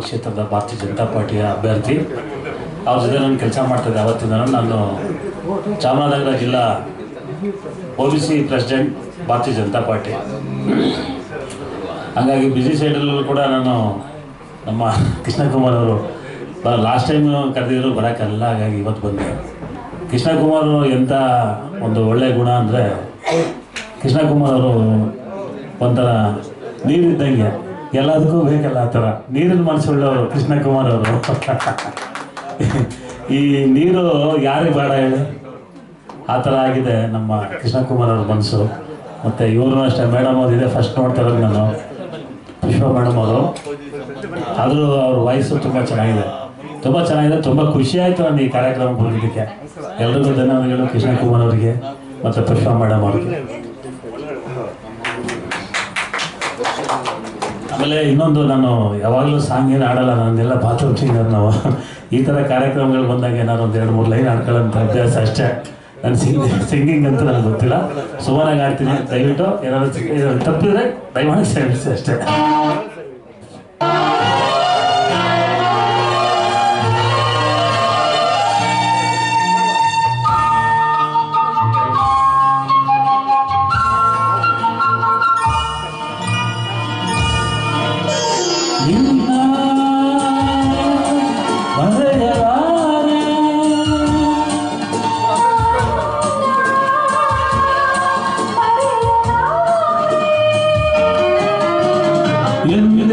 ಕ್ಷೇತ್ರದ ಭಾರತೀಯ ಜನತಾ ಪಾರ್ಟಿಯ ಅಭ್ಯರ್ಥಿ. ಅವ್ರ ಜೊತೆ ನಾನು ಕೆಲಸ ಮಾಡ್ತಿದ್ದೆ ಅವತ್ತಿಂದ. ನಾನು ಚಾಮರಾಜನಗರ ಜಿಲ್ಲಾ ಒ ಬಿ ಸಿ ಪ್ರೆಸಿಡೆಂಟ್ ಭಾರತೀಯ ಜನತಾ ಪಾರ್ಟಿ. ಹಾಗಾಗಿ ಬಿಸಿ ಸೈಡಲ್ಲೂ ಕೂಡ ನಾನು ನಮ್ಮ ಕೃಷ್ಣಕುಮಾರ್ ಅವರು ಲಾಸ್ಟ್ ಟೈಮ್ ಕರೆದಿದ್ರು ಬರೋಕ್ಕಲ್ಲ ಹಾಗಾಗಿ ಇವತ್ತು ಬಂದೆ. ಕೃಷ್ಣಕುಮಾರ್ ಅವರು ಎಂಥ ಒಂದು ಒಳ್ಳೆಯ ಗುಣ ಅಂದರೆ ಕೃಷ್ಣಕುಮಾರ್ ಅವರು ಒಂಥರ ನೀರಿದ್ದಂಗೆ ಎಲ್ಲದಕ್ಕೂ ಬೇಕಲ್ಲ ಆ ಥರ. ನೀರಿನ ಮನಸ್ಸುಳ್ಳವರು ಕೃಷ್ಣಕುಮಾರ್ ಅವರು. ಈ ನೀರು ಯಾರಿಗೆ ಬೇಡ ಹೇಳಿ? ಆ ಥರ ಆಗಿದೆ ನಮ್ಮ ಕೃಷ್ಣಕುಮಾರ್ ಅವ್ರ ಮನಸ್ಸು. ಮತ್ತು ಇವರು ಅಷ್ಟೇ, ಮೇಡಮ್ ಅವ್ರು ಇದೆ ಫಸ್ಟ್ ನೋಡ್ತಾ ಇರೋದು ನಾನು. ಪುಷ್ಪ ಮೇಡಮ್ ಅವರು. ಆದರೂ ಅವ್ರ ವಾಯ್ಸು ತುಂಬ ಚೆನ್ನಾಗಿದೆ. ತುಂಬ ಚೆನ್ನಾಗಿದೆ, ತುಂಬ ಖುಷಿ ಆಯಿತು ನಾನು ಈ ಕಾರ್ಯಕ್ರಮ ಬಂದಿದ್ದಕ್ಕೆ ಎಲ್ರಿಗೂ ಧನ್ಯವಾದಗಳು ಕೃಷ್ಣಕುಮಾರ್ ಅವರಿಗೆ, ಮತ್ತು ಪುಷ್ಪ ಮೇಡಮ್ ಅವರಿಗೆ. ಆಮೇಲೆ ಇನ್ನೊಂದು ನಾನು ಯಾವಾಗಲೂ ಸಾಂಗ್ ಏನು ಆಡಲ್ಲ ನನ್ನೆಲ್ಲ ಬಾತ್ರೂಮ್ ಸಿಂಗರ್ ನಾವು. ಈ ಥರ ಕಾರ್ಯಕ್ರಮಗಳು ಬಂದಾಗ ಏನಾದ್ರು ಒಂದು ಎರಡು ಮೂರು ಲೈನ್ ಆಡ್ಕೊಳ್ಳೋಂಥ ಅಭ್ಯಾಸ ಅಷ್ಟೇ. ನಾನು ಸಿಂಗ್, ಸಿಂಗಿಂಗ್ ಅಂತ ನನಗೆ ಗೊತ್ತಿಲ್ಲ. ಸುಮಾರಾಗಿ ಆಡ್ತೀನಿ ದಯವಿಟ್ಟು ಏನಾದರೂ ತಪ್ಪಿದ್ರೆ ದಯಮಾಡಿ ಕ್ಷಮಿಸಿ ಅಷ್ಟೇ.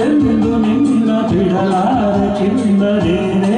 ಎಂದೆಂದು ನಿನ್ನ ಬಿಡಲಾರೆ ಚಿಂದರೇನೆ ಕಾಣನನ್ನಾಡೆದು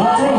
One, two,